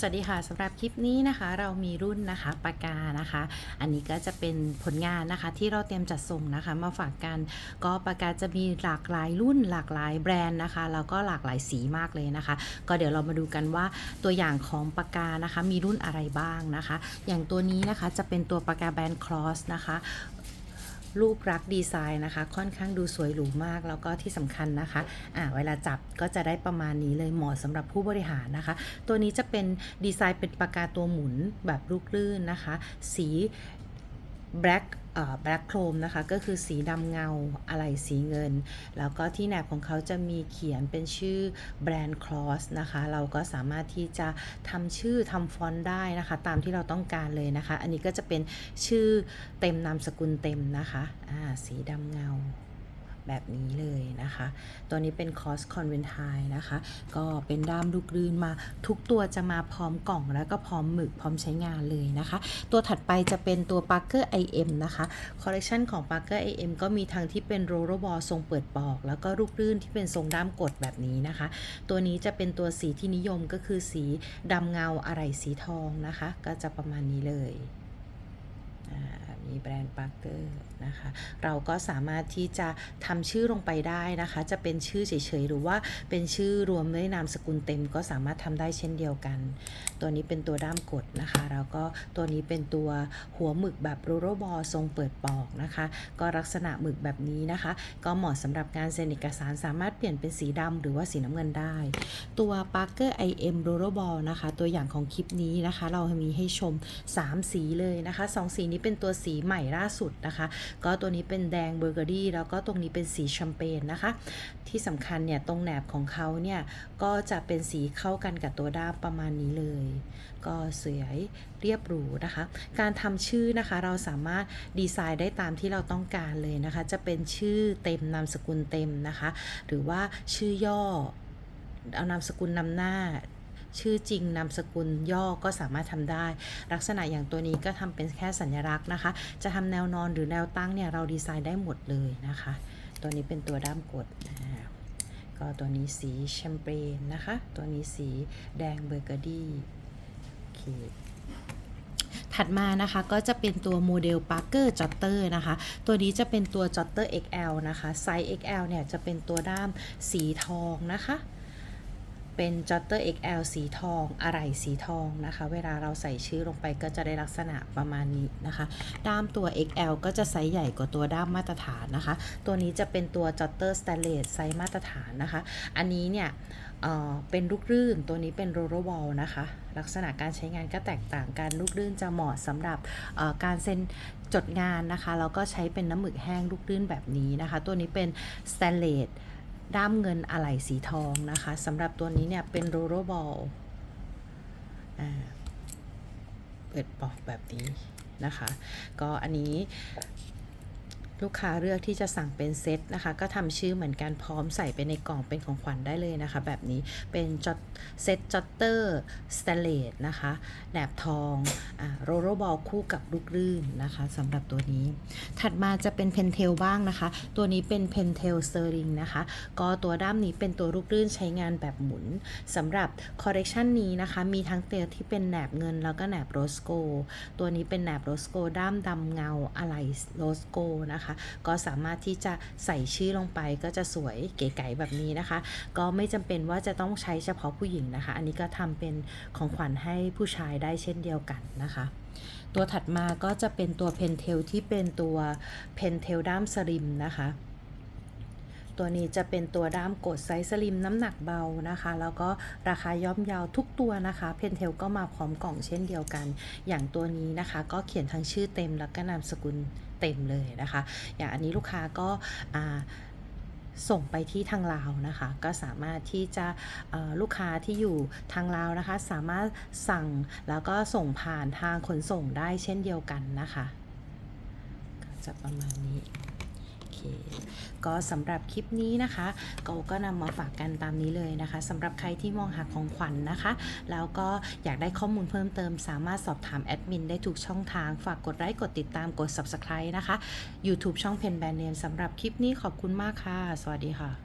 สวัสดีค่ะสำหรับคลิปนี้นะคะเรามีรุ่นนะคะปากกานะคะ อันนี้ก็จะเป็นผลงานนะคะที่เราเตรียมจัดส่งนะคะ มาฝากกันก็ปากกาจะมีหลากหลายรุ่นหลากหลายแบรนด์นะคะแล้วก็หลากหลายสีมากเลยนะคะ ก็เดี๋ยวเรามาดูกันว่าตัวอย่างของปากกานะคะมีรุ่นอะไรบ้างนะคะ อย่างตัวนี้นะคะจะเป็นตัวปากกาแบรนด์ Cross นะคะ รูปลักษ์ดีไซน์นะคะ ค่อนข้างดูสวยหรูมาก แล้วก็ที่สำคัญนะคะอ่าเวลาจับก็จะได้ประมาณนี้เลยเหมาะสำหรับผู้บริหารนะคะ ตัวนี้จะเป็นดีไซน์เป็นปากกาตัวหมุนแบบลูกลื่นนะคะ สี black แบล็คโครมนะคะ ก็คือสีดำเงาอะไรสีเงิน แล้วก็ที่แหนบของเขาจะมีเขียนเป็นชื่อแบรนด์คลอสนะคะ เราก็สามารถที่จะทำชื่อทำฟอนต์ได้นะคะ ตามที่เราต้องการเลยนะคะ อันนี้ก็จะเป็นชื่อเต็มนามสกุลเต็มนะคะ อ่า สีดำเงา แบบนี้เลยนะคะ ตัวนี้เป็นคอสคอนเวนทายนะคะ ก็เป็นด้ามลูกลื่นมาทุกตัวจะมาพร้อมกล่องแล้วก็พร้อมหมึกพร้อมใช้งานเลยนะคะ ตัวถัดไปจะเป็นตัว Parker IM นะคะคอลเล t ชันของ Parker IM ก็มีทั้งที่เป็นโรล l บอลทรงเปิดปอก แล้วก็ลูกลื่นที่เป็นทรงด้ามกดแบบนี้นะคะ ตัวนี้จะเป็นตัวสีที่นิยมก็คือสีดำเงาอะไรสีทองนะคะ ก็จะประมาณนี้เลยอ่า มีแบรนด์ Parker นะคะ เราก็สามารถที่จะทำชื่อลงไปได้นะคะ จะเป็นชื่อเฉยๆ หรือว่าเป็นชื่อรวมด้วยนามสกุลเต็มก็สามารถทำได้เช่นเดียวกัน ตัวนี้เป็นตัวด้ามกดนะคะ แล้วก็ตัวนี้เป็นตัวหัวหมึกแบบโรโรบอลทรงเปิดปอกนะคะ ก็ลักษณะหมึกแบบนี้นะคะ ก็เหมาะสำหรับการเซ็นเอกสารสามารถเปลี่ยนเป็นสีดำหรือว่าสีน้ำเงินได้ ตัว Parker IM r o l l e r Ball นะคะ ตัวอย่างของคลิปนี้นะคะ เรามีให้ชม 3 สีเลยนะคะ 2 สีนี้เป็นตัวสีใหม่ล่าสุดนะคะ ก็ตัวนี้เป็นแดงเบอร์เกอรี่แล้วก็ตรงนี้เป็นสีแชมเปญนะคะ ที่สำคัญเนี่ยตรงแหนบของเขาเนี่ยก็จะเป็นสีเข้ากันกับตัวด้ามประมาณนี้เลย ก็สวยเรียบหรูนะคะ การทำชื่อนะคะเราสามารถดีไซน์ได้ตามที่เราต้องการเลยนะคะ จะเป็นชื่อเต็มนามสกุลเต็มนะคะ หรือว่าชื่อย่อเอานามสกุลนำหน้า ชื่อจริงนามสกุลย่อก็สามารถทำได้ ลักษณะอย่างตัวนี้ก็ทำเป็นแค่สัญลักษณ์นะคะ จะทำแนวนอนหรือแนวตั้งเนี่ยเราดีไซน์ได้หมดเลยนะคะ ตัวนี้เป็นตัวด้ามกดก็ตัวนี้สีแชมเปญนะคะ ตัวนี้สีแดงเบอร์เกอรี่โอเคถัดมานะคะก็จะเป็นตัวโมเดล Parker Jotter นะคะ ตัวนี้จะเป็นตัว Jotter XL นะคะ ไซส์ XL เนี่ยจะเป็นตัวด้ามสีทองนะคะ เป็น Jotter XL สีทอง อะไรสีทองนะคะ เวลาเราใส่ชื่อลงไปก็จะได้ลักษณะประมาณนี้นะคะ ด้ามตัว XL ก็จะไซส์ใหญ่กว่าตัวด้ามมาตรฐานนะคะ ตัวนี้จะเป็นตัว Jotter Stainless ไซส์มาตรฐานนะคะ อันนี้เนี่ยเเป็นลูกลื่น ตัวนี้เป็น roller ball นะคะ ลักษณะการใช้งานก็แตกต่างกัน ลูกลื่นจะเหมาะสำหรับการเซ็นจดงานนะคะ แล้วก็ใช้เป็นน้ำหมึกแห้งลูกลื่นแบบนี้นะคะ ตัวนี้เป็น stainless ด้ามเงินอะไหล่สีทองนะคะสำหรับตัวนี้เนี่ยเป็นโรโรบอลเปิดปอกแบบนี้นะคะ ก็อันนี้ลูกค้าเลือกที่จะสั่งเป็นเซตนะคะ ก็ทำชื่อเหมือนกันพร้อมใส่ไปในกล่องเป็นของขวัญได้เลยนะคะ แบบนี้เป็นจอเซตจอตเตอร์สเตเลสนะคะแหนบทองโรโรบอลคู่กับลูกลื่นนะคะสำหรับตัวนี้ ถัดมาจะเป็นเพนเทลบ้างนะคะ ตัวนี้เป็นเพนเทลสเตอริงนะคะ ก็ตัวด้ามนี้เป็นตัวลูกลื่นใช้งานแบบหมุนสำหรับคอร์เรคชันนี้นะคะ มีทั้งเตลที่เป็นแหนบเงินแล้วก็แหนบโรสโก ตัวนี้เป็นแหนบโรสโกด้ามดำเงาอะไหล่โรสโกนะคะ ก็สามารถที่จะใส่ชื่อลงไปก็จะสวยเก๋ไก๋แบบนี้นะคะ ก็ไม่จำเป็นว่าจะต้องใช้เฉพาะผู้หญิงนะคะ อันนี้ก็ทำเป็นของขวัญให้ผู้ชายได้เช่นเดียวกันนะคะตัวถัดมาก็จะเป็นตัวเพนเทลที่เป็นตัวเพนเทลด้ามสลิมนะคะ ตัวนี้จะเป็นตัวด้ามกดไซส์สลิมน้ำหนักเบานะคะ แล้วก็ราคาย่อมเยาวทุกตัวนะคะเพนเทลก็มาพร้อมกล่องเช่นเดียวกัน อย่างตัวนี้นะคะ ก็เขียนทั้งชื่อเต็มแล้วก็นามสกุลเต็มเลยนะคะ อย่างอันนี้ลูกค้าก็อ่า ส่งไปที่ทางลาวนะคะ ก็สามารถที่จะลูกค้าที่อยู่ทางลาวนะคะ สามารถสั่งแล้วก็ส่งผ่านทางขนส่งได้เช่นเดียวกันนะคะ ก็จะประมาณนี้ เค ก็สำหรับคลิปนี้นะคะก็ก็นำมาฝากกันตามนี้เลยนะคะสำหรับใครที่มองหาของขวัญนนะคะ แล้วก็อยากได้ข้อมูลเพิ่มเติม สามารถสอบถามแอดมินได้ทุกช่องทาง ฝากกดไลค์กดติดตามกด Subscribe นะคะ YouTube ช่องเพนแบรนด์เนมสำหรับคลิปนี้ขอบคุณมากค่ะ สวัสดีค่ะ